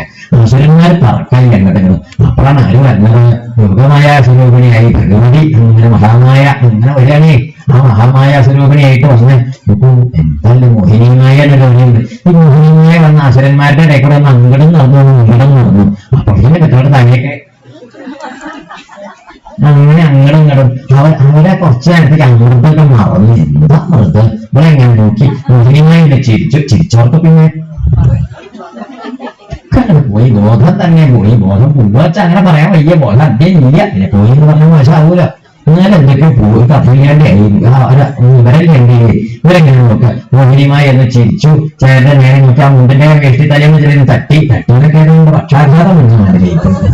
തലയൊക്കെ അസുരന്മാർ പറക്കാൻ രംഗത്തുണ്ട് അപ്പോഴാണ് ആര് വരുന്നത്? ദുർഗമായ സ്വരൂപിണിയായി ഭഗവതി അങ്ങനെ മഹാമായ അങ്ങനെ വരികയാണേ. ആ മഹാമായ സ്വരൂപിണിയായിട്ട് വന്ന് ഇപ്പൊ എന്തായാലും മോഹിനിമായ പറയുന്നത് ഈ മോഹിനിമായ വന്ന അസുരന്മാരുടെ ഇടയിൽ കൂടെ ഒന്ന് അങ്ങടും നടന്നു ഇങ്ങടും നടന്നു. അപ്പൊ ഇതിന്റെ കെട്ടോടെ തലയൊക്കെ അങ്ങനെ അങ്ങടും ഇങ്ങടും. അവർ അവരെ കുറച്ച് നേരത്തേക്ക് അമൃതൊക്കെ മറന്നു. എന്താ അമൃത് ഇവിടെ എങ്ങനെ നോക്കി മോഹിനിമായില്ല ചിരിച്ചു. ചിരിച്ചവർക്ക് പിന്നെ? പോയി ബോധം തന്നെ പോയി ബോധം പോവാച്ച അങ്ങനെ പറയാൻ വയ്യ ബോധം അദ്ദേഹം ഇല്ല. പിന്നെ പോയി എന്ന് പറഞ്ഞാൽ മോശമാവൂല ഇങ്ങനെ എന്തൊക്കെ പോയി ഇവരല്ലേ എന്ത് ചെയ്യും ഇവരെങ്ങനെ നോക്ക്? മോഹിനിയുമായി എന്ന് ചിരിച്ചു ചേട്ടൻ നേരെ നോക്കാം മുണ്ടിന്റെ തലേന്ന് ചെറിയ തട്ടി തട്ടിയൊക്കെ പക്ഷാഘാതം എന്ന് മാറിയിരിക്കുന്നത്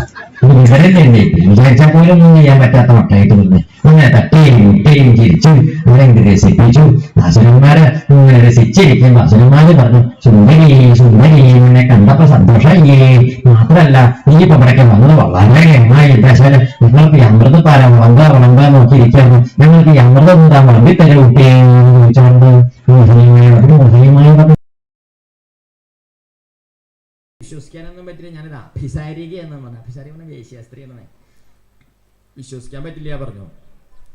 എന്ത് ചെയ്യും വിചാരിച്ചാൽ പോലും ഒന്നും ചെയ്യാൻ പറ്റാത്ത മക്കളായിട്ട് വന്ന് അങ്ങനെ തട്ടുകയും മുട്ടുകയും ചിരിച്ചു. അവരെന്ത് രസിപ്പിച്ചു? അസുരന്മാരെ ഇങ്ങനെ രസിച്ചിരിക്കുമ്പോ അസുരന്മാര് പറഞ്ഞു സുന്ദരിയേ സുന്ദരിയേ എന്നെ കണ്ടപ്പോ സന്തോഷമായിയേ മാത്രല്ല നീ ഇപ്പൊ ഇവിടേക്ക് വന്നത് വളരെ എണ്ണായി എന്താച്ചാൽ നിങ്ങൾക്ക് ഈ അമൃത പാല വളങ്ക വിളമ്പ നോക്കിയിരിക്കായിരുന്നു ഞങ്ങൾക്ക് ഈ അമൃതം എന്താ വിളമ്പി ഒരു കുട്ടിയെ വിശ്വസിക്കാനൊന്നും പറ്റില്ല. ഞാനത് അഭിസാരിക എന്ന് പറഞ്ഞു. അഭിസാരിക പറഞ്ഞ വേശ്യാസ്ത്രീ എന്നാണ്. വിശ്വസിക്കാൻ പറ്റില്ല പറഞ്ഞു.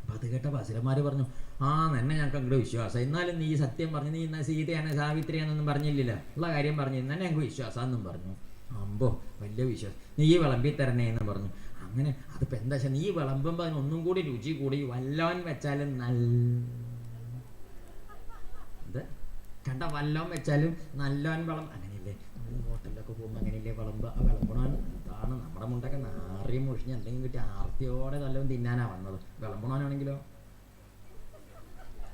അപ്പൊ അത് കേട്ട ബസിലന്മാര് പറഞ്ഞു ആ നന്നെ ഞങ്ങൾക്ക് അങ്ങോട്ട് വിശ്വാസം. എന്നാലും നീ സത്യം പറഞ്ഞു നീ ഇന്ന സീതയാണ് സാവിത്രിയാണെന്നൊന്നും പറഞ്ഞില്ലല്ലോ. ഉള്ള കാര്യം പറഞ്ഞു ഇന്നെ ഞങ്ങൾക്ക് വിശ്വാസം എന്നും പറഞ്ഞു. അമ്പോ വലിയ വിശ്വാസം. നീ വിളമ്പി തരണേ എന്ന് പറഞ്ഞു. അങ്ങനെ അതിപ്പോ എന്താ വെച്ചാൽ നീ വിളമ്പുമ്പോൾ അതിനൊന്നും കൂടി രുചി കൂടി വല്ലോൻ വെച്ചാലും നല്ല കണ്ട വല്ലോൻ വെച്ചാലും നല്ലോൻ വളം ഹോട്ടലിലൊക്കെ പോകുമ്പോൾ അങ്ങനെയല്ലേ വിളമ്പ് ആ വിളമ്പണോൻ ആണ് നമ്മുടെ മുണ്ടൊക്കെ നാറി മുഷിഞ്ഞ് എന്തെങ്കിലും കിട്ടി ആർത്തിയോടെ നല്ലവൻ തിന്നാനാ വന്നത്. വിളമ്പണോനാണെങ്കിലോ?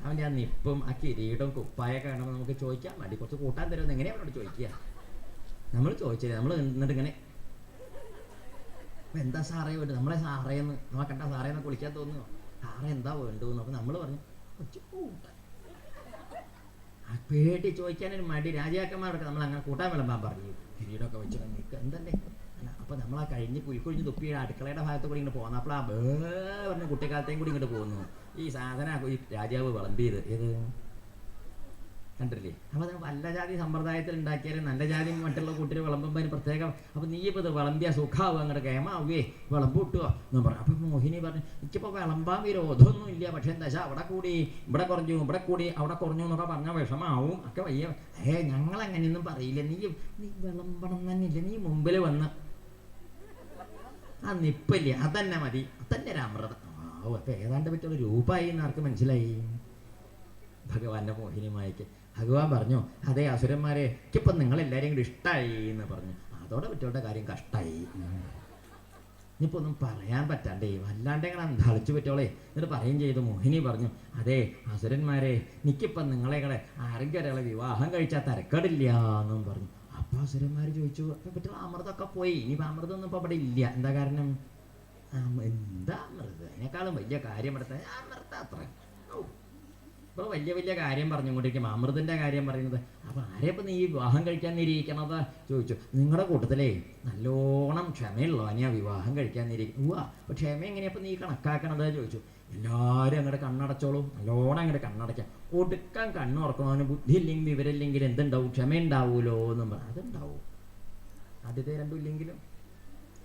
അവന്റെ ആ നിപ്പും ആ കിരീടവും കുപ്പായൊക്കെ കാണുമ്പോൾ നമുക്ക് ചോദിക്കാം. മതി കുറച്ച് കൂട്ടാൻ തരുമെന്ന് എങ്ങനെയാ അവനോട് ചോദിക്കുക? നമ്മൾ ചോദിച്ചില്ല? നമ്മൾ എന്നിട്ട് ഇങ്ങനെ "അപ്പൊ എന്താ സാറേ വേണ്ടത്? നമ്മളെ സാറേന്ന് നമ്മളെ കണ്ട സാറേന്ന് കുളിക്കാൻ തോന്നുന്നു. സാറേ എന്താ വേണ്ടതെന്ന് അപ്പോൾ നമ്മൾ പറഞ്ഞു "കൊച്ചു കൂട്ടാൻ പേടി ചോദിക്കാനൊരു മടി. രാജാക്കന്മാരൊക്കെ നമ്മൾ അങ്ങനെ കൂട്ടാൻ വിളമ്പാൻ പറഞ്ഞു. കിരീടമൊക്കെ വെച്ച് നിൽക്കുക എന്തല്ലേ? അല്ല അപ്പൊ നമ്മൾ ആ കഴിഞ്ഞ് കുഴിക്കൊഴിഞ്ഞ് തുപ്പി അടുക്കളയുടെ ഭാഗത്ത് കൂടി ഇങ്ങനെ പോകുന്നു അപ്പോൾ ആ ബേ പറഞ്ഞ കുട്ടിക്കാലത്തേയും കൂടി ഇങ്ങോട്ട് പോകുന്നു ഈ സാധന ഈ രാജാവ് വിളമ്പിയത്. ഏത്? കണ്ടില്ലേ അപ്പൊ അത് നല്ല ജാതി സമ്പ്രദായത്തിൽ ഉണ്ടാക്കിയാലും നല്ല ജാതി മറ്റുള്ള കൂട്ടിൽ വിളമ്പുമ്പോൾ അതിന് പ്രത്യേകം അപ്പൊ നീ ഇപ്പൊ ഇത് വിളമ്പിയ സുഖാവും അങ്ങോട്ട് കേമാവേ വിളമ്പ് കിട്ടുക എന്ന് പറഞ്ഞു. അപ്പൊ മോഹിനി പറഞ്ഞു എനിക്കിപ്പോ വിളമ്പാൻ വിരോധമൊന്നും ഇല്ല. പക്ഷെ എന്താ വെച്ചാൽ അവിടെ കൂടി ഇവിടെ കുറഞ്ഞു ഇവിടെ കൂടി അവിടെ കുറഞ്ഞു എന്നൊക്കെ പറഞ്ഞ വിഷമാവും. ഒക്കെ വയ്യ. ഏ ഞങ്ങൾ അങ്ങനെയൊന്നും പറയില്ല. നീ നീ വിളമ്പണം തന്നെയില്ല? നീ മുമ്പിൽ വന്ന്. ആ നിപ്പില്ലേ? അതന്നെ മതി. അതന്നെ രാമൃതം ഓ അപ്പൊ ഏതാണ്ട് പറ്റുള്ള രൂപമായി എന്ന് ആർക്ക് മനസ്സിലായി. ഭഗവാന്റെ മോഹിനിമായ്ക്ക്. ഭഗവാൻ പറഞ്ഞു അതെ അസുരന്മാരെ എനിക്കിപ്പം നിങ്ങളെല്ലാവരും കൂടി ഇഷ്ടമായി എന്ന് പറഞ്ഞു. അതോടെ പറ്റോടെ കാര്യം കഷ്ടമായി ഇനിയിപ്പോൾ ഒന്നും പറയാൻ പറ്റാണ്ടേ വല്ലാണ്ട് ഇങ്ങനെ അന്താളിച്ചു പറ്റോളെ എന്നിട്ട് പറയും ചെയ്തു. മോഹിനി പറഞ്ഞു അതെ അസുരന്മാരെ എനിക്കിപ്പം നിങ്ങളെങ്ങളെ ആരെങ്കിലും ഒരാളെ വിവാഹം കഴിച്ചാൽ തിരക്കടില്ല എന്നും പറഞ്ഞു. അപ്പോൾ അസുരന്മാർ ചോദിച്ചു അപ്പൊ പറ്റുള്ള അമൃതമൊക്കെ പോയി ഇനിയിപ്പോൾ അമൃതം ഒന്നും ഇപ്പോൾ അവിടെ ഇല്ല. എന്താ കാരണം? എന്താ അമൃത്? അതിനേക്കാളും വലിയ കാര്യം എടുത്താൽ അമൃത അത്ര ഔ. ഇപ്പൊ വലിയ വലിയ കാര്യം പറഞ്ഞുകൊണ്ടിരിക്കും അമൃതിന്റെ കാര്യം പറയുന്നത് അപ്പൊ ആരെയപ്പൊ നീ വിവാഹം കഴിക്കാൻ നിരീക്കണത് ചോദിച്ചു. നിങ്ങളുടെ കൂട്ടത്തിലേ നല്ലോണം ക്ഷമയുള്ളവനെയാണ് വിവാഹം കഴിക്കാൻ നിരീക്കും ഉവാ അപ്പൊ ക്ഷമ എങ്ങനെയപ്പോ നീ കണക്കാക്കണത്? ചോദിച്ചു. എല്ലാവരും അങ്ങോട്ട് കണ്ണടച്ചോളും നല്ലോണം അങ്ങോട്ട് കണ്ണടയ്ക്കാം. ഒടുക്കാൻ ബുദ്ധി ഇല്ലെങ്കിൽ വിവരമില്ലെങ്കിൽ എന്തുണ്ടാവും? ക്ഷമ ഉണ്ടാവൂലോ എന്നും പറഞ്ഞു അതുണ്ടാവും ആദ്യത്തെ രണ്ടും ഇല്ലെങ്കിലും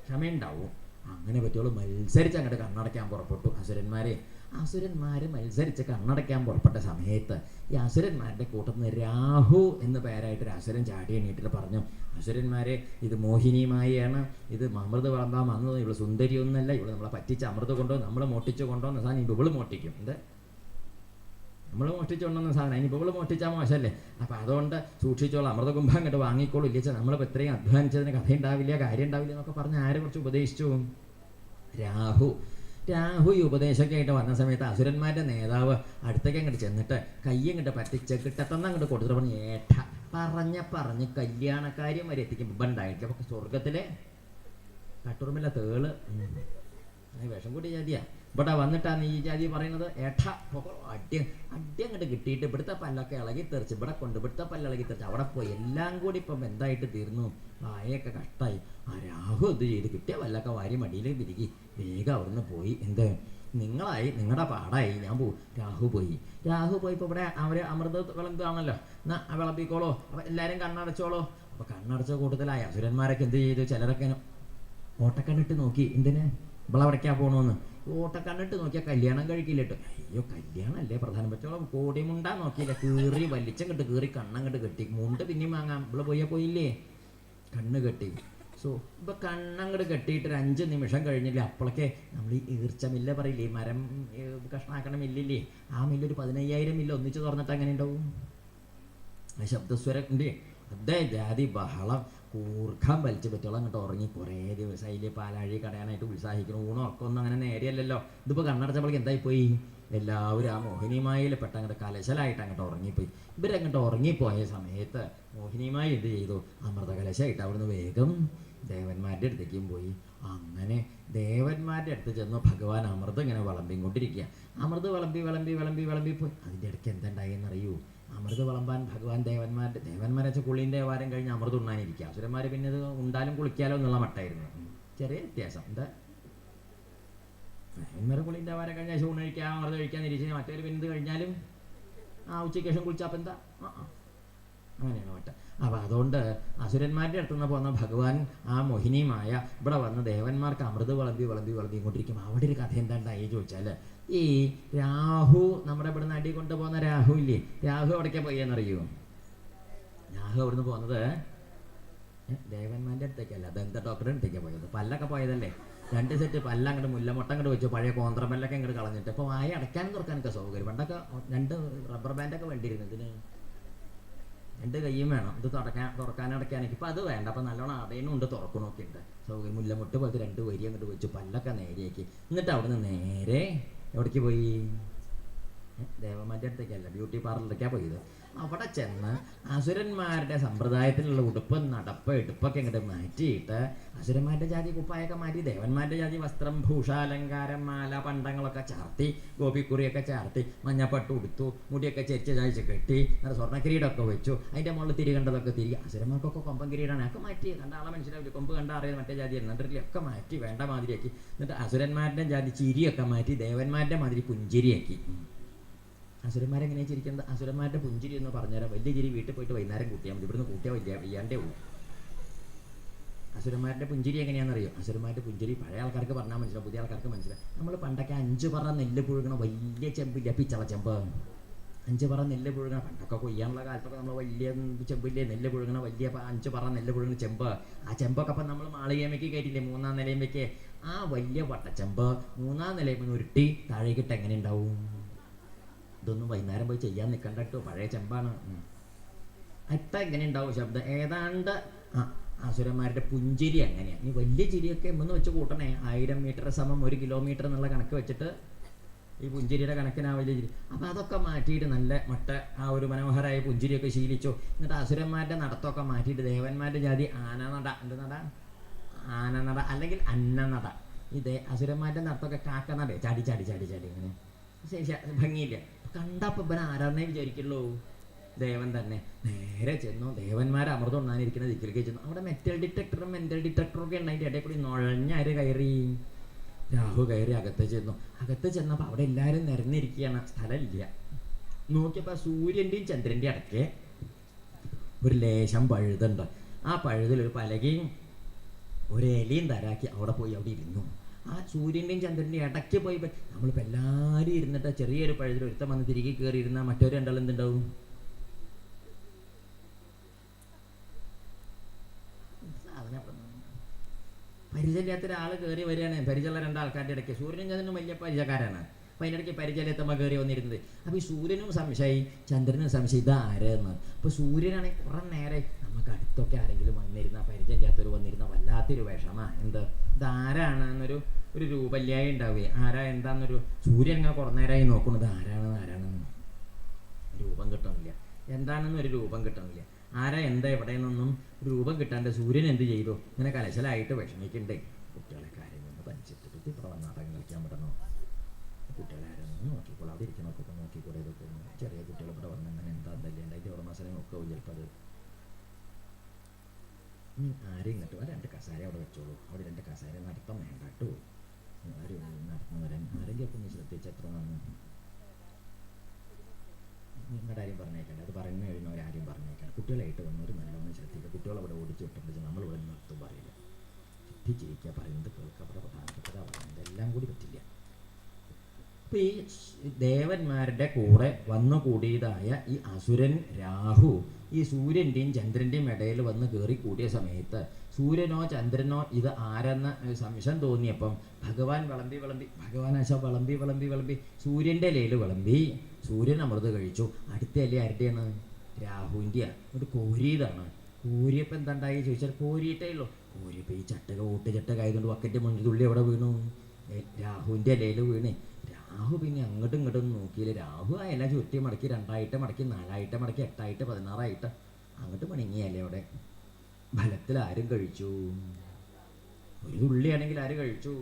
ക്ഷമയുണ്ടാവും. അങ്ങനെ പറ്റുള്ളൂ മത്സരിച്ച് അങ്ങോട്ട് കണ്ണടയ്ക്കാൻ പുറപ്പെട്ടു. അസുരന്മാരെ അസുരന്മാര് മത്സരിച്ച് കണ്ണടയ്ക്കാൻ പുറപ്പെട്ട സമയത്ത് ഈ അസുരന്മാരുടെ കൂട്ടത്തിൽ നിന്ന് രാഹു എന്ന പേരായിട്ട് ഒരു അസുരൻ ചാടി എണീറ്റിട്ട് പറഞ്ഞു അസുരന്മാരെ ഇത് മോഹിനിയുമായാണ് ഇത് അമൃത് വളർന്നാൽ വന്നത്. ഇവൾ സുന്ദരിയൊന്നല്ല ഇവൾ നമ്മളെ പറ്റിച്ച് അമൃത് കൊണ്ടോ നമ്മൾ മോട്ടിച്ചു കൊണ്ടോന്ന സാധനം ഇവൾ മോട്ടിക്കും എന്ത്? നമ്മൾ മോഷ്ടിച്ചു കൊണ്ടുവന്ന സാധനം. ഇനി ഇവൾ മോഷ്ടിച്ചാൽ മോശമല്ലേ? അപ്പം അതുകൊണ്ട് സൂക്ഷിച്ചോളാം. അമൃതകുംഭം അങ്ങോട്ട് വാങ്ങിക്കോളൂ. ഇല്ല നമ്മളിപ്പോൾ ഇത്രയും അധ്വാനിച്ചതിന് കഥ ഉണ്ടാവില്ല കാര്യം ഉണ്ടാവില്ല എന്നൊക്കെ പറഞ്ഞ് ആരെ കുറിച്ച് ഉപദേശിച്ചു? രാഹു. രാഹു ഈ ഉപദേശമൊക്കെ ആയിട്ട് വന്ന സമയത്ത് അസുരന്മാരുടെ നേതാവ് അടുത്തേക്ക് അങ്ങോട്ട് ചെന്നിട്ട് കൈ അങ്ങോട്ട് പറ്റിച്ച് കിട്ടത്തന്ന് അങ്ങോട്ട് കൊടുത്തിട്ട് പറഞ്ഞ് ഏട്ട പറഞ്ഞ പറഞ്ഞ് കല്യാണക്കാര്യം വരെ എത്തിക്കും ഇപ്പം ഉണ്ടായിട്ട് അപ്പൊ സ്വർഗത്തിലെ കട്ടുറുമില്ല തേൾ. വിഷം കൂടി ജാതിയാ. ഇവിടെ വന്നിട്ടാണ് ഈ ജാതി പറയുന്നത്. ഏട്ട അടി അടി അങ്ങോട്ട് കിട്ടിയിട്ട് ഇവിടുത്തെ പല്ലൊക്കെ ഇളകി തെറിച്ച് ഇവിടെ കൊണ്ട് ഇവിടുത്തെ പല്ല് ഇളകി തെറിച്ച് അവിടെ പോയി എല്ലാം കൂടി ഇപ്പം എന്തായിട്ട് തീർന്നു? വായൊക്കെ കഷ്ടായി. ആ രാഹു ഇത് ചെയ്ത് കിട്ടിയ പല്ലൊക്കെ വാരി മടിയിൽ തിരികി വേഗം അവിടുന്ന് പോയി. എന്ത്? നിങ്ങളായി നിങ്ങളുടെ പാടായി. ഞാൻ പോകും രാഹു പോയി. രാഹു പോയപ്പോൾ ഇവിടെ അവർ അമൃത വിളമ്പാണല്ലോ എന്നാ വിളമ്പിക്കോളോ. അപ്പം എല്ലാവരും കണ്ണടച്ചോളോ. അപ്പം കണ്ണടച്ച കൂട്ടത്തിലായി അസുരന്മാരൊക്കെ എന്ത് ചെയ്തു? ചിലരൊക്കെ ഓട്ടക്കണ്ണിട്ട് നോക്കി. എന്തിന്? ഇവളവിടേക്കാ പോണോന്ന്? കണ്ടിട്ട് നോക്കിയാൽ കല്യാണം കഴിക്കില്ലട്ടോ. അയ്യോ കല്യാണമല്ലേ കോടി കോടിമുണ്ട നോക്കിയില്ല? കീറി വലിച്ചം കെട്ട് കീറി കണ്ണം കെട്ട്. കെട്ടി മുണ്ട് പിന്നെയും വാങ്ങാം. ഇവിടെ പോയാൽ പോയില്ലേ? കണ്ണ് കെട്ടി. സോ ഇപ്പൊ കണ്ണങ്ങോട്ട് കെട്ടിയിട്ട് ഒരു അഞ്ച് നിമിഷം കഴിഞ്ഞില്ലേ? അപ്പോഴൊക്കെ നമ്മൾ ഈ ഈർച്ചമില്ല പറയില്ലേ? മരം കഷ്ണാക്കണ മില്ലില്ലേ? ആ മില്ല് ഒരു പതിനയ്യായിരം മില്ല് ഒന്നിച്ച് തുറന്നിട്ട് അങ്ങനെ ഉണ്ടാവും ശബ്ദസ്വരം ഉണ്ട്? അതേ ജാതി ബഹളം. കൂർഖം വലിച്ചു പറ്റുള്ള അങ്ങോട്ട് ഉറങ്ങി കുറേ ദിവസം അതിൽ പാലാഴി കടയാനായിട്ട് ഉത്സാഹിക്കുന്നു. ഊണോ ഒന്നും അങ്ങനെ നേരെയല്ലല്ലോ. ഇതിപ്പോൾ എന്തായി പോയി? എല്ലാവരും ആ മോഹിനിമായിൽ പെട്ട അങ്ങോട്ട് കലശലായിട്ട് അങ്ങോട്ട് ഉറങ്ങിപ്പോയി. ഇവരങ്ങോട്ട് ഉറങ്ങിപ്പോയ സമയത്ത് മോഹിനിമായി എന്ത് ചെയ്തു? അമൃത കലശമായിട്ട് അവിടുന്ന് വേഗം ദേവന്മാരുടെ അടുത്തേക്കും പോയി. അങ്ങനെ ദേവന്മാരുടെ അടുത്ത് ചെന്ന് ഭഗവാൻ അമൃത് ഇങ്ങനെ വിളമ്പിക്കൊണ്ടിരിക്കുക അമൃത് വിളമ്പി വിളമ്പി വിളമ്പി വിളമ്പി പോയി. അതിന്റെ ഇടയ്ക്ക് എന്തുണ്ടായി എന്നറിയൂ? അമൃത് വിളമ്പാൻ ഭഗവാൻ ദേവന്മാരുടെ ദേവന്മാരെ വെച്ചാൽ കുളീന്റെ വാരം കഴിഞ്ഞ് അമൃത് ഉണ്ണാനിരിക്കുക അസുരന്മാർ പിന്നെ ഇത് ഉണ്ടാലും കുളിക്കാലോ എന്നുള്ള മട്ടായിരുന്നു. ചെറിയ വ്യത്യാസം. എന്താ? ദേവന്മാർ കുളീന്റെ വാരം കഴിഞ്ഞാൽ ശൂണ് കഴിക്കാം അമൃത് കഴിക്കാൻ ഇരിച്ചു മറ്റൊരു പിന്നെ കഴിഞ്ഞാലും ആ ഉച്ചയ്ക്ക് ശേഷം കുളിച്ചാൽ അപ്പം എന്താ? ആ അങ്ങനെയാണ് മറ്റ അപ്പം അതുകൊണ്ട് അസുരന്മാരുടെ അടുത്തു നിന്ന് പോകുന്ന ഭഗവാൻ ആ മോഹിനിയുമായ ഇവിടെ വന്ന് ദേവന്മാർക്ക് അമൃത് വിളമ്പി വിളമ്പി വിളമ്പി കൊണ്ടിരിക്കും അവിടെ ഒരു കഥ എന്താണ്ടായി ചോദിച്ചാൽ ഈ രാഹു നമ്മുടെ ഇവിടെ നിന്ന് അടി കൊണ്ടുപോകുന്ന രാഹു ഇല്ലേ? രാഹു എവിടേക്കാ പോയെന്നറിയോ? രാഹു അവിടുന്ന് പോകുന്നത് ദേവന്മാരുടെ അടുത്തേക്കല്ല ദന്ത ഡോക്ടറുടെ അടുത്തേക്കാണ് പോയത്? പല്ലൊക്കെ പോയതല്ലേ? രണ്ട് സെറ്റ് പല്ല അങ്ങോട്ട് മുല്ലമുട്ട അങ്ങോട്ട് വെച്ചു പഴയ കോന്ത്രമ്പല്ലൊക്കെ അങ്ങോട്ട് കളഞ്ഞിട്ട്. ഇപ്പോൾ വായ അടയ്ക്കാനും തുറക്കാനൊക്കെ സൗകര്യം. പണ്ടൊക്കെ രണ്ട് റബ്ബർ ബാൻഡൊക്കെ വേണ്ടിയിരുന്നു ഇതിന്? രണ്ട് കയ്യും വേണം. ഇത് തുടക്കാൻ തുറക്കാൻ അടയ്ക്കാനൊക്കെ ഇപ്പം അത് വേണ്ട. അപ്പം നല്ലോണം അടയണുണ്ട് തുറക്കണമൊക്കെ ഉണ്ട്. സൗകര്യം മുല്ലമുട്ട് പോലത്തെ രണ്ട് വരി അങ്ങോട്ട് വെച്ചു പല്ലൊക്കെ നേരെയാക്കി. എന്നിട്ട് അവിടുന്ന് നേരെ എവിടേക്ക് പോയി? ദേവന്മാരുടെ അടുത്തേക്കല്ല ബ്യൂട്ടി പാർലറിലേക്കാണ് പോയത്. അവിടെ ചെന്ന് അസുരന്മാരുടെ സമ്പ്രദായത്തിലുള്ള ഉടുപ്പ് നടപ്പ് എടുപ്പൊക്കെ ഇങ്ങോട്ട് മാറ്റിയിട്ട് അസുരന്മാരുടെ ജാതി കുപ്പായൊക്കെ മാറ്റി ദേവന്മാരുടെ ജാതി വസ്ത്രം ഭൂഷാലങ്കാരം മാല പണ്ടങ്ങളൊക്കെ ചാർത്തി ഗോപിക്കുറിയൊക്കെ ചാർത്തി മഞ്ഞപ്പട്ട് ഉടുത്തു മുടിയൊക്കെ ചെരിച്ച് ചാഴ്ച കെട്ടി നല്ല സ്വർണ കിരീടമൊക്കെ വെച്ചു. അതിന്റെ മുകളിൽ തിരി കണ്ടതൊക്കെ തിരികെ അസുരന്മാർക്കൊക്കെ കൊമ്പൻ കിരീടാണ് ഒക്കെ മാറ്റി. കണ്ട ആളെ മനസ്സിലാവില്ല കൊമ്പ് കണ്ട അറിയാൻ മറ്റേ ജാതി എന്നിട്ട് ഒക്കെ മാറ്റി വേണ്ട മാതിരിയാക്കി. എന്നിട്ട് അസുരന്മാരുടെ ജാതി ചിരിയൊക്കെ മാറ്റി ദേവന്മാരുടെ മാതിരി പുഞ്ചിരിയാക്കി. അസുരന്മാരെങ്ങനെ ചിരിക്കുന്നത് അസുരന്മാരുടെ പുഞ്ചിരി എന്ന് പറഞ്ഞുതരാം. വലിയ ചിരി വീട്ടിൽ പോയിട്ട് വൈകുന്നേരം കൂട്ടിയാൽ മതി. ഇവിടുന്ന് കൂട്ടിയാൽ വലിയ വയ്യാണ്ടേ ഉള്ളൂ അസുരന്മാരുടെ പുഞ്ചിരി എങ്ങനെയാണെന്നറിയോ? അസുരന്മാരുടെ പുഞ്ചിരി പഴയ ആൾക്കാർക്ക് പറഞ്ഞാൽ മനസ്സിലാവും പുതിയ ആൾക്കാർക്ക് മനസ്സിലാവും. നമ്മൾ പണ്ടൊക്കെ അഞ്ച് പറ നെല്ല് പുഴുകണ വലിയ ചെമ്പ് പിച്ചള ചെമ്പ്. അഞ്ച് പറ നെല്ല് പുഴുകണ പണ്ടൊക്കെ കൊയ്യാനുള്ള കാലത്തൊക്കെ നമ്മൾ വലിയ ചെമ്പില്ലേ നെല്ല് പുഴുകണ വലിയ അഞ്ച് പറ നെല്ല് പുഴുകണ ചെമ്പ്. ആ ചെമ്പൊക്കെ അപ്പം നമ്മൾ മാളികേമയ്ക്ക് കയറ്റില്ലേ മൂന്നാം നിലയുമ്പേക്ക് ആ വലിയ വട്ടച്ചെമ്പ്. മൂന്നാം നിലയിൽ ഉരുട്ടി താഴേക്കിട്ട് എങ്ങനെ ഉണ്ടാവും ഇതൊന്നും വൈകുന്നേരം പോയി ചെയ്യാൻ നിൽക്കണ്ട കേട്ടോ. പഴയ ചെമ്പാണ്. അട്ട എങ്ങനെ ഉണ്ടാവും ശബ്ദം? ഏതാണ്ട് അസുരന്മാരുടെ പുഞ്ചിരി അങ്ങനെയാണ് ഈ വലിയ ചിരിയൊക്കെ എമ്മെന്ന് വെച്ച് കൂട്ടണേ. ആയിരം മീറ്റർ സമം ഒരു കിലോമീറ്റർ എന്നുള്ള കണക്ക് വെച്ചിട്ട് ഈ പുഞ്ചിരിയുടെ കണക്കിന് വലിയ ചിരി. അപ്പം അതൊക്കെ മാറ്റിയിട്ട് നല്ല മട്ട ആ ഒരു മനോഹരമായ പുഞ്ചിരിയൊക്കെ ശീലിച്ചു. എന്നിട്ട് അസുരന്മാരുടെ നടത്തമൊക്കെ മാറ്റിയിട്ട് ദേവന്മാരുടെ ജാതി ആനനട എന്ത് നട? ആനനട അല്ലെങ്കിൽ അന്നനട ദേ അസുരന്മാരുടെ നടത്തമൊക്കെ കാക്കനട ചാടി ചാടി ചാടി ചാടി ഇങ്ങനെ. ശേഷം ഭംഗിയില്ല. കണ്ടപ്പോൾ ഇവൻ ആരാന്നേ വിചാരിക്കുള്ളൂ. ദേവൻ തന്നെ. നേരെ ചെന്നു. ദേവന്മാരെ അമൃതം ഉണ്ണാനിരിക്കുന്ന ദിക്കിലേക്ക് ചെന്നു. അവിടെ മെറ്റൽ ഡിറ്റക്ടറും മെന്റൽ ഡിറ്റക്ടറും ഒക്കെ ഉണ്ടായി ഇടയിൽ കൂടി നുഴഞ്ഞാര് കയറി. രാഹു കയറി അകത്ത് ചെന്നു. അകത്ത് ചെന്നപ്പോൾ അവിടെ എല്ലാവരും നിരന്നിരിക്കുകയാണ്. സ്ഥലമില്ല. നോക്കിയപ്പോൾ സൂര്യന്റെയും ചന്ദ്രന്റെയും അടക്കെ ഒരു ലേശം പഴുതുണ്ട്. ആ പഴുതിൽ ഒരു പലകയും ഒരു എലിയും തരാക്കി അവിടെ പോയി അവിടെ ഇരുന്നു. ആ സൂര്യന്റെയും ചന്ദ്രന്റെയും ഇടയ്ക്ക് പോയി നമ്മളിപ്പോൾ എല്ലാവരും ഇരുന്നിട്ട് ചെറിയൊരു പഴുതിൽ ഒരുത്തം വന്ന് തിരികെ കയറി ഇരുന്നാൽ മറ്റൊരു രണ്ടാൾ എന്തുണ്ടാവും. പരിചയമില്ലാത്ത ഒരാൾ കയറി വരികയാണ്. പരിചയമുള്ള രണ്ടാൾക്കാരുടെ ഇടയ്ക്ക്. സൂര്യനും ചന്ദ്രനും വലിയ പരിചയക്കാരാണ്. അപ്പം അതിനിടയ്ക്ക് പരിചയമില്ലാത്തമ്മ കയറി വന്നിരുന്നത്. അപ്പോൾ ഈ സൂര്യനും സംശയി ചന്ദ്രനും സംശയം ഇത് ആരെന്ന്? അപ്പോൾ സൂര്യനാണെങ്കിൽ കുറേ നേരെ നമുക്ക് അടുത്തൊക്കെ ആരെങ്കിലും വന്നിരുന്ന പരിചയം ചെയ്യാത്തവർ വന്നിരുന്ന വല്ലാത്തൊരു വിഷമ. എന്ത്? ഇത് ആരാണ് എന്നൊരു ഒരു രൂപല്യായി ഉണ്ടാവുകയെ. ആരാ എന്താന്നൊരു സൂര്യൻ ഇങ്ങനെ കുറേ നേരമായി നോക്കുന്നത് ആരാണ് ആരാണെന്ന്. രൂപം കിട്ടണില്ല. എന്താണെന്ന് ഒരു രൂപം കിട്ടണില്ല. ആരാ എന്താ എവിടെ നിന്നും രൂപം കിട്ടാണ്ട് സൂര്യൻ എന്ത് ചെയ്തു? ഇങ്ങനെ കലശലായിട്ട് വിഷമിക്കണ്ടേ. കുട്ടികളെ കാര്യം പഠിച്ചിട്ട് കുത്തി ഇപ്പോൾ നാടകം കളിക്കാൻ കുട്ടികളെ ആരെന്ന് നോക്കിക്കോളൂ അവിടെ ഇരിക്കണമൊക്കെ നോക്കിക്കൂടെ ഇതൊക്കെ. ചെറിയ കുട്ടികൾ ഇവിടെ വന്ന് അങ്ങനെ എന്താ എന്തല്ലേ ഉണ്ടായിട്ട് ഓരോ മാസം നോക്കാവും ചിലപ്പോൾ അത്. ഇനി ആരെയും ഇങ്ങോട്ട് ആ രണ്ട് കസാര അവിടെ വെച്ചോളൂ. അവിടെ രണ്ട് കസാര നടത്തം വേണ്ട കേട്ടോ. ആരും നടത്തുന്നവരൻ ആരെങ്കിലും ഒക്കെ ഒന്ന് ശ്രദ്ധിച്ച് എത്ര നന്ന്. നിങ്ങളുടെ ആരും പറഞ്ഞേക്കണ്ട. അത് പറഞ്ഞു കഴിഞ്ഞാൽ ആരും പറഞ്ഞേക്കണം കുട്ടികളായിട്ട് വന്നവർ നല്ലോണം ശ്രദ്ധിക്കുക. കുട്ടികളെ അവിടെ ഓടിച്ചു വിട്ടിട്ട് നമ്മൾ ഇവിടെ നിർത്തും പറയില്ല. ശ്രദ്ധിച്ചിരിക്കുക പറയുന്നത് കേൾക്കുക അവിടെ പ്രധാനപ്പെട്ടതാ പറയുന്നത് എല്ലാം കൂടി പറ്റില്ല. ഈ ദേവന്മാരുടെ കൂടെ വന്നു കൂടിയതായ ഈ അസുരൻ രാഹു ഈ സൂര്യന്റെയും ചന്ദ്രന്റെയും ഇടയിൽ വന്ന് കയറി കൂടിയ സമയത്ത് സൂര്യനോ ചന്ദ്രനോ ഇത് ആരെന്ന സംശയം തോന്നിയപ്പം ഭഗവാൻ വിളമ്പി വിളമ്പി ഭഗവാൻ ആശ വിളമ്പി വിളമ്പി വിളമ്പി സൂര്യന്റെ ഇലയിൽ വിളമ്പി സൂര്യൻ അമൃത് കഴിച്ചു. അടുത്ത ഇല ആരുടെയാണ് രാഹുവിന്റെ ഒരു കോരിയതാണ്. കോരിയപ്പം എന്താണ്ടായി ചോദിച്ചാൽ കോരിയിട്ടേ ഉള്ളൂ. കോരിയപ്പോൾ ഈ ചട്ടക ഓട്ട് ചട്ടക ആയതുകൊണ്ട് ബക്കറ്റ് മുന്നിൽ തുള്ളി എവിടെ വീണു? രാഹുവിന്റെ ഇലയിൽ വീണ്. രാഹു പിന്നെ അങ്ങോട്ടും ഇങ്ങോട്ടും നോക്കിയില്ല. രാഹു ആ ഇല ചുറ്റി മടക്കി രണ്ടായിട്ട് മടക്കി നാലായിട്ട് മടക്കി എട്ടായിട്ട് പതിനാറായിട്ട് അങ്ങോട്ട് പണിങ്ങിയല്ലേ അവിടെ? ഫലത്തിൽ ആരും കഴിച്ചു. ഒരു തുള്ളിയാണെങ്കിൽ ആര് കഴിച്ചു?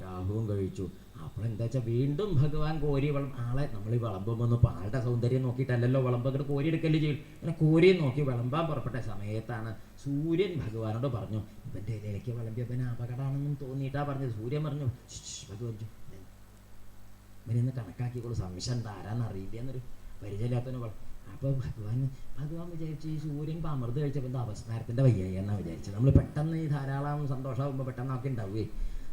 രാഹുവും കഴിച്ചു. അപ്പോൾ എന്താ വെച്ചാൽ വീണ്ടും ഭഗവാൻ കോരി വളം ആളെ നമ്മൾ ഈ വിളമ്പുമ്പോൾ ഒന്ന് പാളുടെ സൗന്ദര്യം നോക്കിയിട്ടല്ലല്ലോ വിളമ്പ്. അങ്ങോട്ട് കോരി എടുക്കല്ലേ ചെയ്യും. അങ്ങനെ കോരിയും നോക്കി വിളമ്പാൻ പുറപ്പെട്ട സമയത്താണ് സൂര്യൻ ഭഗവാനോട് പറഞ്ഞു ഇവന്റെ ഇലയിലേക്ക് വിളമ്പിയവന് അപകടമാണെന്നും തോന്നിയിട്ടാ പറഞ്ഞത്. സൂര്യൻ പറഞ്ഞു "ശ്ശ്, ശ്ശ്, ഭഗവാൻ ഇവനിന്ന് കണക്കാക്കിക്കോളൂ. സംശയം താരാന്നറിയില്ല എന്നൊരു പരിചയമില്ലാത്തവന് അപ്പോൾ ഭഗവാൻ ഭഗവാൻ വിചാരിച്ചു ഈ സൂര്യൻ അമൃത് കഴിച്ചപ്പോൾ എന്താ അവസ്ഥാനത്തിന്റെ വയ്യായി എന്നാണ് വിചാരിച്ചത്. നമ്മൾ പെട്ടെന്ന് ഈ ധാരാളം സന്തോഷമാകുമ്പോൾ പെട്ടെന്നൊക്കെ ഉണ്ടാവുകയെ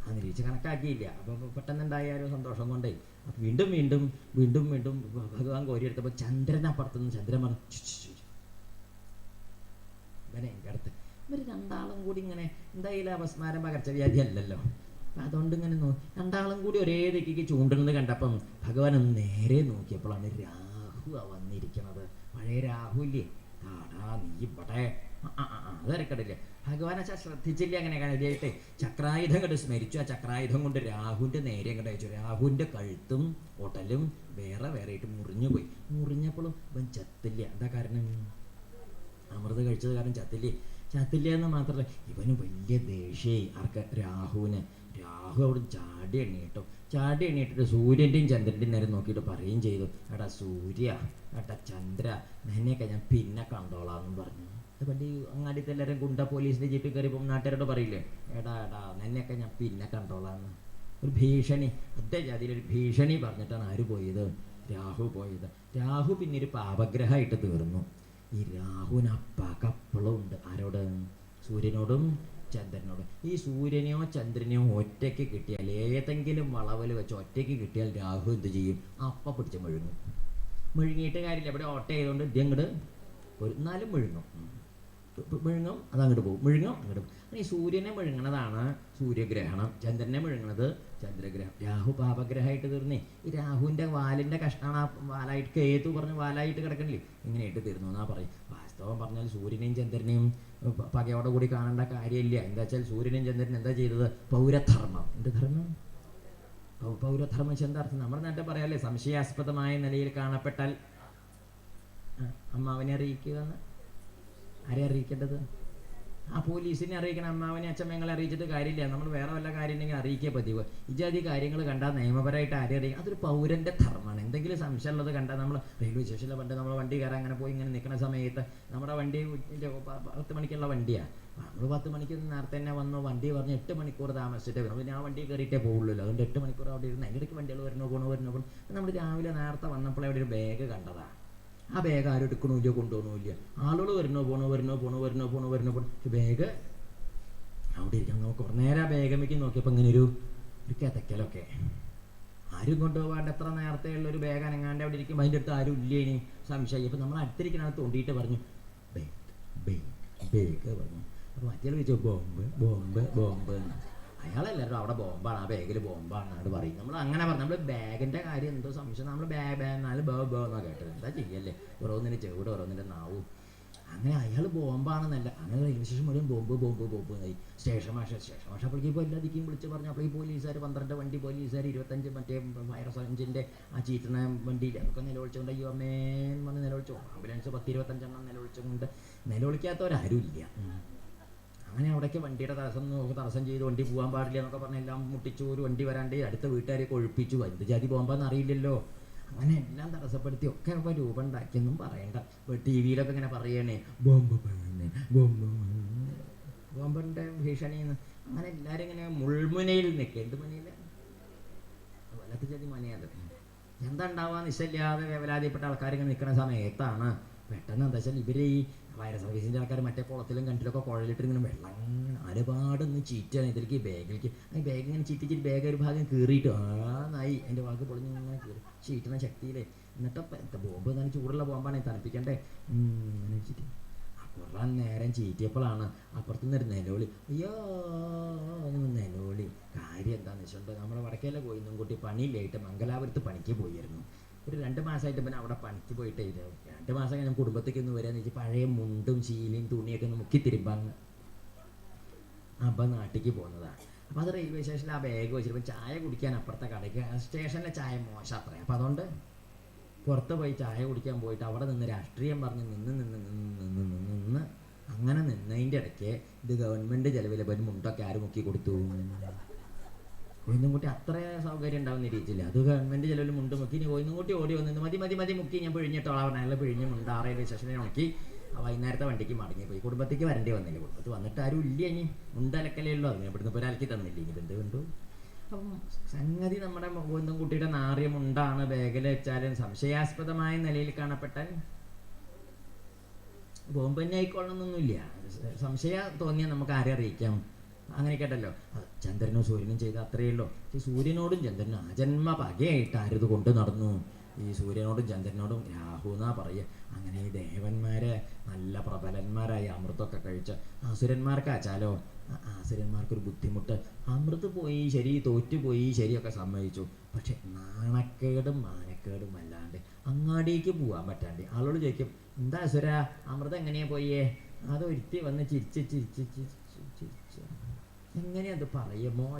അത് നിരീക്ഷിച്ച് കണക്കാക്കിയില്ല. അപ്പോൾ പെട്ടെന്ന് ഉണ്ടായാലും സന്തോഷം കൊണ്ടേ? അപ്പോൾ വീണ്ടും വീണ്ടും വീണ്ടും വീണ്ടും ഭഗവാൻ കോരിയെടുത്തപ്പോൾ ചന്ദ്രൻ അപ്പുറത്തുനിന്ന് ചന്ദ്രൻ പറഞ്ഞു. ഇവനെ എന്റെ അടുത്ത്. ഇവർ രണ്ടാളും കൂടി ഇങ്ങനെ എന്തായാലും അവസ്മാരം പകർച്ചവ്യാധി അല്ലല്ലോ. അപ്പം അതുകൊണ്ട് ഇങ്ങനെ നോക്കി രണ്ടാളും കൂടി ഒരേ ദിക്കിക്ക് ചൂണ്ടുന്നത് കണ്ടപ്പം ഭഗവാൻ നേരെ നോക്കിയപ്പോഴാണ് രാഹു വന്നിരിക്കുന്നത് പഴയ രാഹു ഇല്ലേ? ആടാ നീ ഇവിടെ. അതരക്കടില്ലേ ഭഗവാൻ അച്ഛാ ശ്രദ്ധിച്ചില്ല അങ്ങനെ കാര്യമായിട്ട് ചക്രായുധം കണ്ട് സ്മരിച്ചു. ആ ചക്രായുധം കൊണ്ട് രാഹുവിന്റെ നേരെ അങ്ങോട്ട് അയച്ചു. രാഹുവിന്റെ കഴുത്തും ഒട്ടലും വേറെ വേറെ ആയിട്ട് മുറിഞ്ഞു പോയി. മുറിഞ്ഞപ്പോഴും ഇവൻ ചത്തില്ല. എന്താ കാരണം? അമൃത് കഴിച്ചത് കാരണം ചത്തില്ലേ. ചത്തില്ല എന്ന് മാത്രമല്ല ഇവന് വലിയ ദേഷ്യേ ആർക്ക് രാഹുവിന്. രാഹു അവിടെ ചാടി എണ്ണീട്ടോ ചാടി എണ്ണീട്ടിട്ട് സൂര്യന്റെയും ചന്ദ്രന്റെയും നേരെ നോക്കിയിട്ട് പറയുകയും ചെയ്തു. എടാ സൂര്യ എടാ ചന്ദ്ര നിന്നെയൊക്കെ ഞാൻ പിന്നെ കണ്ടോളാന്നും പറഞ്ഞു. പണ്ട് ഈ അങ്ങാടിത്തെ എല്ലാവരും ഗുണ്ട പോലീസിന്റെ ജീപ്പിൽ കയറിയപ്പോൾ നാട്ടുകാരോട് പറയില്ലേ എടാ എടാ നിന്നെയൊക്കെ ഞാൻ പിന്നെ കണ്ടോളാന്ന്. ഒരു ഭീഷണി ജാതിയിൽ ഒരു ഭീഷണി പറഞ്ഞിട്ടാണ് ആര് പോയത്? രാഹു പോയത്. രാഹു പിന്നെ ഒരു പാപഗ്രഹമായിട്ട് തീർന്നു. ഈ രാഹുവിന് അപ്പകപ്പളും ഉണ്ട്. ആരോട്? സൂര്യനോടും ചന്ദ്രനോടും. ഈ സൂര്യനെയോ ചന്ദ്രനെയോ ഒറ്റയ്ക്ക് കിട്ടിയാൽ ഏതെങ്കിലും വളവൽ വെച്ച് ഒറ്റയ്ക്ക് കിട്ടിയാൽ രാഹു എന്ത് ചെയ്യും? അപ്പ പിടിച്ച് മെഴുങ്ങും. മെഴുങ്ങിയിട്ട് കാര്യമില്ല. ഇവിടെ ഓട്ട ചെയ്തുകൊണ്ട് ഇത് അങ്ങോട്ട് ഒരു എന്നാലും മെഴുങ്ങും. മെഴുങ്ങും അത് അങ്ങോട്ട് പോകും. മെഴുങ്ങും അങ്ങോട്ട് പോകും. ഈ സൂര്യനെ മെഴുങ്ങണതാണ് സൂര്യഗ്രഹണം. ചന്ദ്രനെ മെഴുങ്ങണത് ചന്ദ്രഗ്രഹം. രാഹു പാപഗ്രഹമായിട്ട് തീർന്നേ. ഈ രാഹുവിന്റെ വാലിന്റെ കഷ്ണമാണ് ആ വാലായിട്ട് കേതു പറഞ്ഞ് വാലായിട്ട് കിടക്കണില്ലേ? ഇങ്ങനെയായിട്ട് തീർന്നു എന്നാ പറയും. വാസ്തവം പറഞ്ഞാൽ സൂര്യനെയും ചന്ദ്രനെയും പകയോടെ കൂടി കാണേണ്ട കാര്യമില്ല. എന്താ വെച്ചാൽ സൂര്യനെയും ചന്ദ്രനും എന്താ ചെയ്തത്? പൗരധർമ്മം. എന്ത് ധർമ്മം? പൗരധർമ്മം അർത്ഥം? നമ്മുടെ നാട്ടിൽ പറയാല്ലേ സംശയാസ്പദമായ നിലയിൽ കാണപ്പെട്ടാൽ അമ്മാവനെ അറിയിക്കുക എന്ന് ആരെ അറിയിക്കേണ്ടത്? ആ പോലീസിനെ അറിയിക്കണം അമ്മാവനെ അച്ഛമ്മങ്ങളെ അറിയിച്ചിട്ട് കാര്യമില്ല. നമ്മൾ വേറെ വല്ല കാര്യം ഉണ്ടെങ്കിൽ അറിയിക്കുക പതിവ്. ഇജാതി കാര്യങ്ങൾ കണ്ടാൽ നിയമപരമായിട്ട് ആരെ അറിയിക്കും അതൊരു പൗരന്റെ ധർമ്മമാണ്. എന്തെങ്കിലും സംശയമുള്ളത് കണ്ടാൽ നമ്മൾ റെയിൽവേ സ്റ്റേഷനിലെ പണ്ട് നമ്മൾ വണ്ടി കയറാൻ അങ്ങനെ പോയി ഇങ്ങനെ നിൽക്കുന്ന സമയത്ത് നമ്മുടെ വണ്ടി പത്ത് മണിക്കുള്ള വണ്ടിയാണ് നമ്മൾ പത്ത് മണിക്ക് നേരത്തെ തന്നെ വന്നു. വണ്ടി പറഞ്ഞ് എട്ട് മണിക്കൂർ താമസിച്ചിട്ടേ വരും. പിന്നെ ആ വണ്ടി കയറിയിട്ടേ പോകുള്ളൂ അതുകൊണ്ട് എട്ട് മണിക്കൂർ അവിടെ ഇരുന്ന് ഇടയ്ക്ക് വണ്ടികൾ വരണോ പോകണോ വരണോ പോകണം നമ്മൾ രാവിലെ നേരത്തെ വന്നപ്പോൾ അവിടെ ഒരു ബാഗ് കണ്ടതാണ് ആ ബാഗ് ആരും എടുക്കണില്ല കൊണ്ടുപോകണമില്ല ആളുകൾ വരണോ പോണോ വരണോ പോണോ വരണോ പോണോ വരണോ പോണോ. ബാഗ് അവിടെ ഇരിക്കണം നമുക്ക് കുറേ നേരം ആ ബാഗമ്മയ്ക്ക് നോക്കിയപ്പോൾ ഇങ്ങനെ ഒരു ഒരു കിതയ്ക്കലൊക്കെ. ആരും കൊണ്ടുപോകാണ്ട് എത്ര നേരത്തെ ഉള്ള ഒരു ബാഗ് അനങ്ങാണ്ട് അവിടെ ഇരിക്കും അതിന്റെ അടുത്ത് ആരും ഇല്ല ഇനി? സംശയം അപ്പം നമ്മൾ അടുത്തിരിക്കണത് തോണ്ടിയിട്ട് പറഞ്ഞു ബാഗ് ബാഗ് ബാഗ് പറഞ്ഞു. അപ്പോൾ മറ്റേ ചോദിച്ചു ബോംബ് ബോംബ് ബോംബ് എന്ന്. അയാളെല്ലാവരും അവിടെ ബോംബാണ് ആ ബാഗിൽ ബോംബാണ് അത് പറയും. നമ്മൾ അങ്ങനെ പറഞ്ഞു നമ്മൾ ബാഗിന്റെ കാര്യം എന്തോ സംശയം. നമ്മൾ ബാഗ് ബാഗ് എന്നാലും ബോ ബോ എന്നാണ് കേട്ടത്. എന്താ ചെയ്യല്ലേ? ഓരോന്നിന്റെ ചെവിടെ ഓരോന്നിന്റെ നാവും. അങ്ങനെ അയാൾ ബോംബാണെന്നല്ല. അങ്ങനെ റെയിൽവേ സ്റ്റേഷൻ മുഴുവൻ ബോംബ് ബോംബ് ബോംബ് എന്നായി. സ്റ്റേഷൻ മാഷ സ്റ്റേഷൻ മാഷ അപ്പോഴേക്കും ഇപ്പോൾ എല്ലാ ദിക്കും വിളിച്ച് പറഞ്ഞു. അപ്പോൾ പോലീസുകാർ പന്ത്രണ്ട് വണ്ടി പോലീസുകാർ ഇരുപത്തഞ്ച് മറ്റേ ഫയർ സർജന്റെ ആ ചീറ്റണ വണ്ടിയിൽ അതൊക്കെ നിലവിളിച്ചുകൊണ്ട് അയ്യോ അമ്മേൻ വന്ന് നിലവിളിച്ചു. ആംബുലൻസ് പത്ത് ഇരുപത്തഞ്ചെണ്ണം നിലവിളിച്ചുകൊണ്ട് നിലവിളിക്കാത്തവരാരും ഇല്ല. അങ്ങനെ അവിടേക്ക് വണ്ടിയുടെ തടസ്സം നോക്കി തടസ്സം ചെയ്ത് വണ്ടി പോകാൻ പാടില്ല എന്നൊക്കെ പറഞ്ഞ് എല്ലാം മുട്ടിച്ചു ഒരു വണ്ടി വരാണ്ട് അടുത്ത വീട്ടുകാരെയൊക്കെ കൊഴുപ്പിച്ചു എന്ത് ജാതി പോകുമ്പോൾ അറിയില്ലല്ലോ. അങ്ങനെ എല്ലാം തടസ്സപ്പെടുത്തി ഒക്കെ ഇപ്പോൾ രൂപം ഉണ്ടാക്കിയെന്നും പറയണ്ട. ടി വിയിലൊക്കെ ഇങ്ങനെ പറയണേ ബോംബ് ബോംബ് ഭീഷണിന്ന്. അങ്ങനെ എല്ലാവരും ഇങ്ങനെ മുൾമുനയിൽ നിൽക്കുക എന്ത് മുനയില്ല വലത്ത് ചെടി മനയത്. എന്താ ഉണ്ടാവുക നിശ്ചയില്ലാതെ വേവലാതിപ്പെട്ട ആൾക്കാരിങ്ങനെ നിൽക്കുന്ന സമയത്താണ്. പെട്ടെന്ന് എന്താ വെച്ചാൽ ഇവരെ ഈ വയർ ഓഫീസിന്റെ ആൾക്കാർ മറ്റേ കുളത്തിലും കണ്ടിലൊക്കെ കുഴലിട്ട് ഇങ്ങനെ വെള്ളം ഒരുപാട് ഒരുപാടൊന്ന് ചീറ്റാണ് ഇതിലേക്ക് ബാഗിലേക്ക്. ആ ബാഗ് ഇങ്ങനെ ചീറ്റിച്ചിട്ട് ചീറ്റി ബാഗ് ഒരു ഭാഗം കീറിയിട്ട് ആ നായി എന്റെ വാക്ക് പൊളിഞ്ഞ് ഇങ്ങനെ കീറി. ചീറ്റുന്ന ശക്തിയിലേ എന്നിട്ട് ബോംബ് എന്നാലും ചൂടുള്ള ബോംബാണ് തണുപ്പിക്കണ്ടേ. അങ്ങനെ ചീറ്റി. കുറേ നേരം ചീറ്റിയപ്പോഴാണ് അപ്പുറത്തു നിന്നൊരു നിലവിളി അയ്യോ നിലവിളി കാര്യം എന്താണെന്ന് വെച്ചിട്ടുണ്ട് നമ്മുടെ വടക്കേല പോയി കുട്ടി പണിയില്ലായിട്ട് മംഗലാപുരത്ത് പണിക്ക് പോയിരുന്നു. ഒരു രണ്ട് മാസമായിട്ട് പിന്നെ അവിടെ പണിക്ക് പോയിട്ട് രണ്ട് മാസം കഴിഞ്ഞാൽ കുടുംബത്തേക്ക് ഒന്ന് വരാന്ന് വെച്ചാൽ പഴയ മുണ്ടും ശീലയും തുണിയൊക്കെ ഒന്ന് മുക്കി തിരുമ്പാന്ന് അപ്പം നാട്ടിലേക്ക് പോകുന്നതാണ് അപ്പോൾ അത് റെയിൽവേ സ്റ്റേഷനിൽ ആ ബാഗ് വെച്ചിട്ട് ചായ കുടിക്കാൻ അപ്പുറത്തെ കടയ്ക്ക് സ്റ്റേഷനിലെ ചായ മോശം അത്ര. അപ്പോൾ അതുകൊണ്ട് പുറത്ത് പോയി ചായ കുടിക്കാൻ പോയിട്ട് അവിടെ നിന്ന് രാഷ്ട്രീയം പറഞ്ഞ് നിന്ന് നിന്ന് നിന്ന് നിന്ന് നിന്ന് നിന്ന് അങ്ങനെ നിന്നതിന്റെ ഇടയ്ക്ക് ഇത് ഗവൺമെന്റ് ചിലവിലെ ഒരു മുണ്ടൊക്കെ ആര് മുക്കി കൊടുത്തു? കോയിന്നുംകുട്ടി അത്ര സൗകര്യം ഉണ്ടാവുന്ന രീതിയില്ല അത് ഗവൺമെന്റ് ചിലവിൽ മുണ്ട് മുക്കി. ഇനി കോയിന്നുംകുട്ടി ഓടി വന്നു മതി മതി മതി മുക്കി. ഞാൻ പിഴിഞ്ഞിട്ടോളാം പറഞ്ഞ അയാൾ പിഴിഞ്ഞ് മുണ്ട് റെയിൽവേ സ്റ്റേഷനിൽ ഉണക്കി. ആ വൈകുന്നേരത്തെ വണ്ടിക്ക് മടങ്ങി പോയി. കുടുംബത്തേക്ക് വരേണ്ടി വന്നില്ല. കുടുംബത്ത് വന്നിട്ട് ആരും ഇല്ല ഇനി. മുണ്ടലക്കലേ ഉള്ളൂ. അതിന് ഇവിടുന്ന് ഒരാൾക്ക് തന്നില്ല. ഇനി എന്ത് കണ്ടു? അപ്പം സംഗതി നമ്മുടെ കോയിന്നുംകുട്ടിയുടെ കുട്ടിയുടെ നാറിയമുണ്ടാണ് ബാഗിൽ വെച്ചാലും സംശയാസ്പദമായ നിലയിൽ കാണപ്പെട്ടാൽ ബോംബന്നെ ആയിക്കൊള്ളണമെന്നൊന്നുമില്ല. സംശയം തോന്നിയാൽ നമുക്ക് ആരെ അറിയിക്കാം? അങ്ങനെ കേട്ടല്ലോ ചന്ദ്രനും സൂര്യനും ചെയ്ത അത്രയേ ഉള്ളൂ. ഈ സൂര്യനോടും ചന്ദ്രനും അജന്മ പകയായിട്ട് ആരത് കൊണ്ട് നടന്നു. ഈ സൂര്യനോടും ചന്ദ്രനോടും രാഹു എന്നാ പറയുക. അങ്ങനെ ഈ ദേവന്മാരെ നല്ല പ്രബലന്മാരായി അമൃതമൊക്കെ കഴിച്ച് അസുരന്മാർക്ക് ആച്ചാലോ ആസുരന്മാർക്കൊരു ബുദ്ധിമുട്ട്. അമൃത് പോയി ശരി തോറ്റുപോയി ശരിയൊക്കെ സമ്മതിച്ചു. പക്ഷെ നാണക്കേടും മാനക്കേടും അല്ലാണ്ട് അങ്ങാടിക്ക് പോകാൻ പറ്റാണ്ട്. ആളോട് ചോദിക്കും എന്താ അസുര? അമൃത എങ്ങനെയാ പോയേ? അത് ഒരുത്തി വന്ന് ചിരിച്ച് ചിരിച്ച് ചിരിച്ച് എങ്ങനെയാ അത് പറയുമോ?